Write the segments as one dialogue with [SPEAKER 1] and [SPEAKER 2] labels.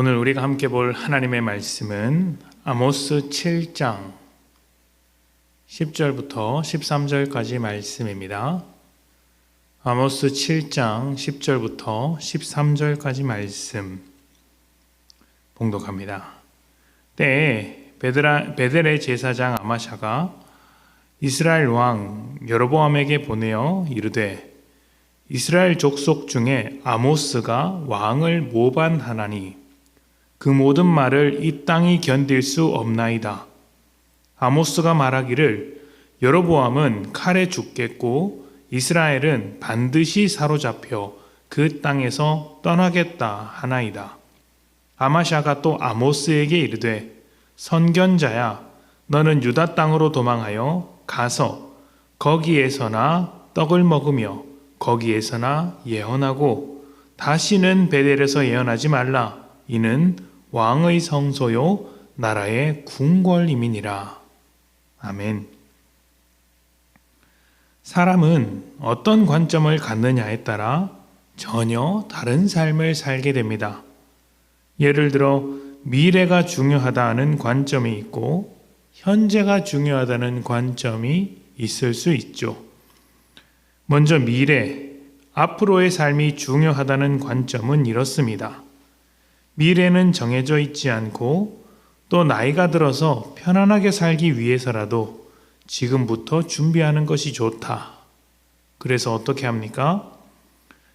[SPEAKER 1] 오늘 우리가 함께 볼 하나님의 말씀은 아모스 7장 10절부터 13절까지 말씀입니다. 아모스 7장 10절부터 13절까지 말씀 봉독합니다. 때에 베드라, 베델의 제사장 아마샤가 이스라엘 왕 여로보암에게 보내어 이르되 이스라엘 족속 중에 아모스가 왕을 모반하나니 그 모든 말을 이 땅이 견딜 수 없나이다. 아모스가 말하기를 여로보암은 칼에 죽겠고 이스라엘은 반드시 사로잡혀 그 땅에서 떠나겠다 하나이다. 아마샤가 또 아모스에게 이르되 선견자야 너는 유다 땅으로 도망하여 가서 거기에서나 떡을 먹으며 거기에서나 예언하고 다시는 베델에서 예언하지 말라 이는 왕의 성소요 나라의 궁궐임이니라 아멘 사람은 어떤 관점을 갖느냐에 따라 전혀 다른 삶을 살게 됩니다. 예를 들어 미래가 중요하다는 관점이 있고 현재가 중요하다는 관점이 있을 수 있죠. 먼저 미래, 앞으로의 삶이 중요하다는 관점은 이렇습니다. 미래는 정해져 있지 않고 또 나이가 들어서 편안하게 살기 위해서라도 지금부터 준비하는 것이 좋다. 그래서 어떻게 합니까?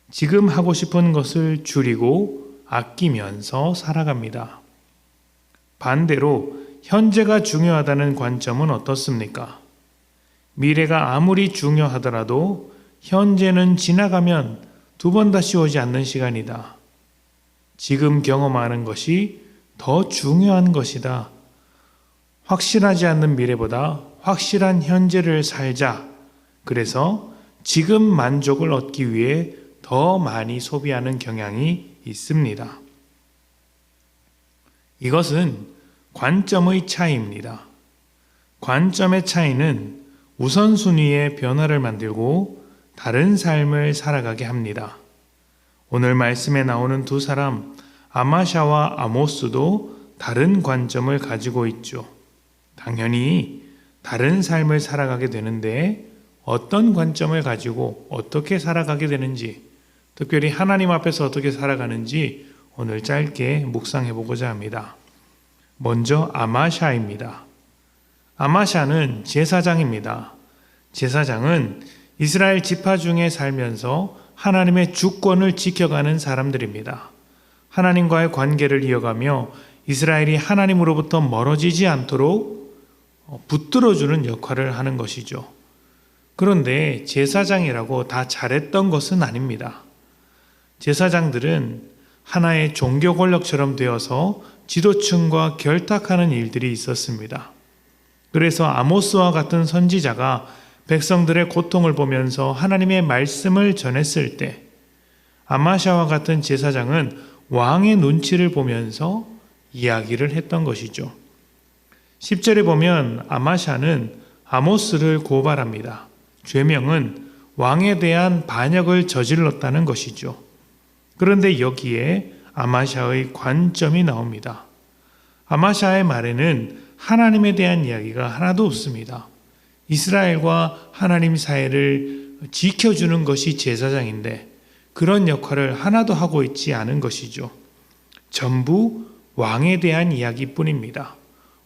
[SPEAKER 1] 지금 하고 싶은 것을 줄이고 아끼면서 살아갑니다. 반대로 현재가 중요하다는 관점은 어떻습니까? 미래가 아무리 중요하더라도 현재는 지나가면 두 번 다시 오지 않는 시간이다. 지금 경험하는 것이 더 중요한 것이다. 확실하지 않는 미래보다 확실한 현재를 살자. 그래서 지금 만족을 얻기 위해 더 많이 소비하는 경향이 있습니다. 이것은 관점의 차이입니다. 관점의 차이는 우선순위의 변화를 만들고 다른 삶을 살아가게 합니다. 오늘 말씀에 나오는 두 사람, 아마샤와 아모스도 다른 관점을 가지고 있죠. 당연히 다른 삶을 살아가게 되는데 어떤 관점을 가지고 어떻게 살아가게 되는지, 특별히 하나님 앞에서 어떻게 살아가는지 오늘 짧게 묵상해 보고자 합니다. 먼저 아마샤입니다. 아마샤는 제사장입니다. 제사장은 이스라엘 지파 중에 살면서 하나님의 주권을 지켜가는 사람들입니다. 하나님과의 관계를 이어가며 이스라엘이 하나님으로부터 멀어지지 않도록 붙들어주는 역할을 하는 것이죠. 그런데 제사장이라고 다 잘했던 것은 아닙니다. 제사장들은 하나의 종교 권력처럼 되어서 지도층과 결탁하는 일들이 있었습니다. 그래서 아모스와 같은 선지자가 백성들의 고통을 보면서 하나님의 말씀을 전했을 때 아마샤와 같은 제사장은 왕의 눈치를 보면서 이야기를 했던 것이죠. 10절에 보면 아마샤는 아모스를 고발합니다. 죄명은 왕에 대한 반역을 저질렀다는 것이죠. 그런데 여기에 아마샤의 관점이 나옵니다. 아마샤의 말에는 하나님에 대한 이야기가 하나도 없습니다. 이스라엘과 하나님 사이를 지켜주는 것이 제사장인데 그런 역할을 하나도 하고 있지 않은 것이죠. 전부 왕에 대한 이야기뿐입니다.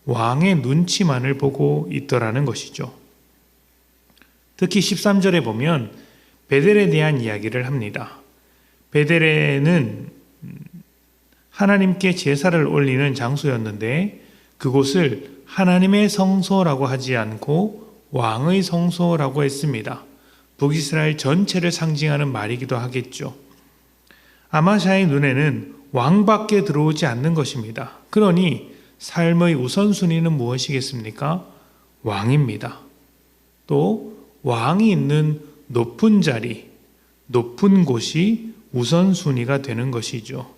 [SPEAKER 1] 왕의 눈치만을 보고 있더라는 것이죠. 특히 13절에 보면 베델에 대한 이야기를 합니다. 베델에는 하나님께 제사를 올리는 장소였는데 그곳을 하나님의 성소라고 하지 않고 왕의 성소라고 했습니다. 북이스라엘 전체를 상징하는 말이기도 하겠죠. 아마샤의 눈에는 왕밖에 들어오지 않는 것입니다. 그러니 삶의 우선순위는 무엇이겠습니까? 왕입니다. 또 왕이 있는 높은 자리, 높은 곳이 우선순위가 되는 것이죠.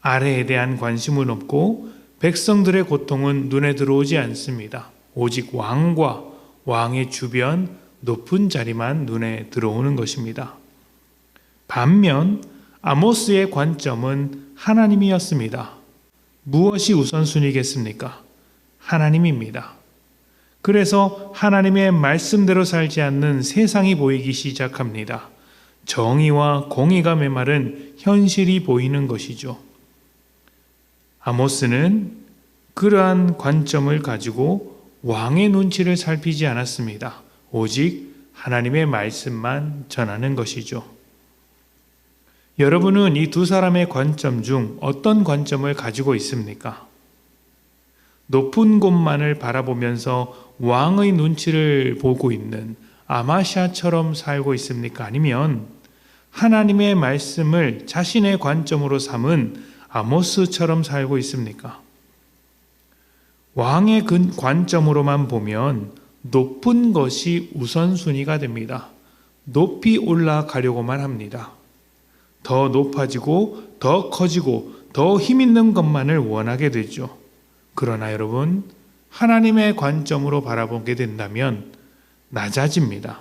[SPEAKER 1] 아래에 대한 관심은 없고 백성들의 고통은 눈에 들어오지 않습니다. 오직 왕과 왕의 주변 높은 자리만 눈에 들어오는 것입니다. 반면 아모스의 관점은 하나님이었습니다. 무엇이 우선순위겠습니까? 하나님입니다. 그래서 하나님의 말씀대로 살지 않는 세상이 보이기 시작합니다. 정의와 공의가 메마른 현실이 보이는 것이죠. 아모스는 그러한 관점을 가지고 왕의 눈치를 살피지 않았습니다. 오직 하나님의 말씀만 전하는 것이죠. 여러분은 이 두 사람의 관점 중 어떤 관점을 가지고 있습니까? 높은 곳만을 바라보면서 왕의 눈치를 보고 있는 아마샤처럼 살고 있습니까? 아니면 하나님의 말씀을 자신의 관점으로 삼은 아모스처럼 살고 있습니까? 왕의 근- 관점으로만 보면 높은 것이 우선순위가 됩니다. 높이 올라가려고만 합니다. 더 높아지고 더 커지고 더 힘있는 것만을 원하게 되죠. 그러나 여러분, 하나님의 관점으로 바라보게 된다면 낮아집니다.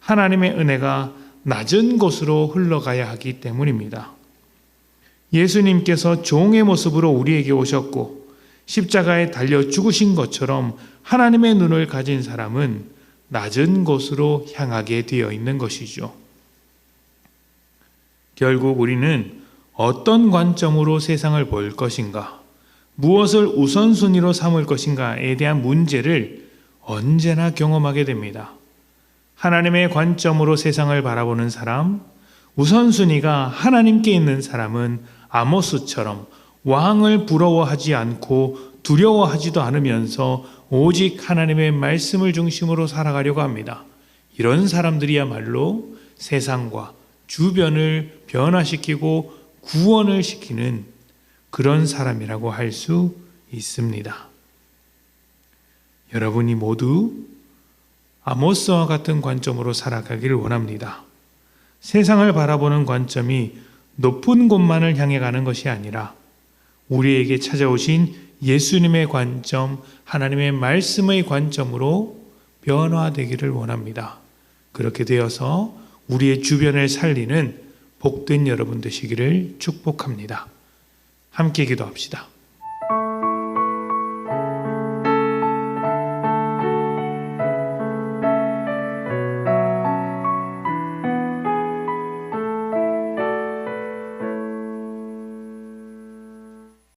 [SPEAKER 1] 하나님의 은혜가 낮은 곳으로 흘러가야 하기 때문입니다. 예수님께서 종의 모습으로 우리에게 오셨고 십자가에 달려 죽으신 것처럼 하나님의 눈을 가진 사람은 낮은 곳으로 향하게 되어 있는 것이죠. 결국 우리는 어떤 관점으로 세상을 볼 것인가, 무엇을 우선순위로 삼을 것인가에 대한 문제를 언제나 경험하게 됩니다. 하나님의 관점으로 세상을 바라보는 사람, 우선순위가 하나님께 있는 사람은 아모스처럼 왕을 부러워하지 않고 두려워하지도 않으면서 오직 하나님의 말씀을 중심으로 살아가려고 합니다. 이런 사람들이야말로 세상과 주변을 변화시키고 구원을 시키는 그런 사람이라고 할 수 있습니다. 여러분이 모두 아모스와 같은 관점으로 살아가기를 원합니다. 세상을 바라보는 관점이 높은 곳만을 향해 가는 것이 아니라 우리에게 찾아오신 예수님의 관점, 하나님의 말씀의 관점으로 변화되기를 원합니다. 그렇게 되어서 우리의 주변을 살리는 복된 여러분 되시기를 축복합니다. 함께 기도합시다.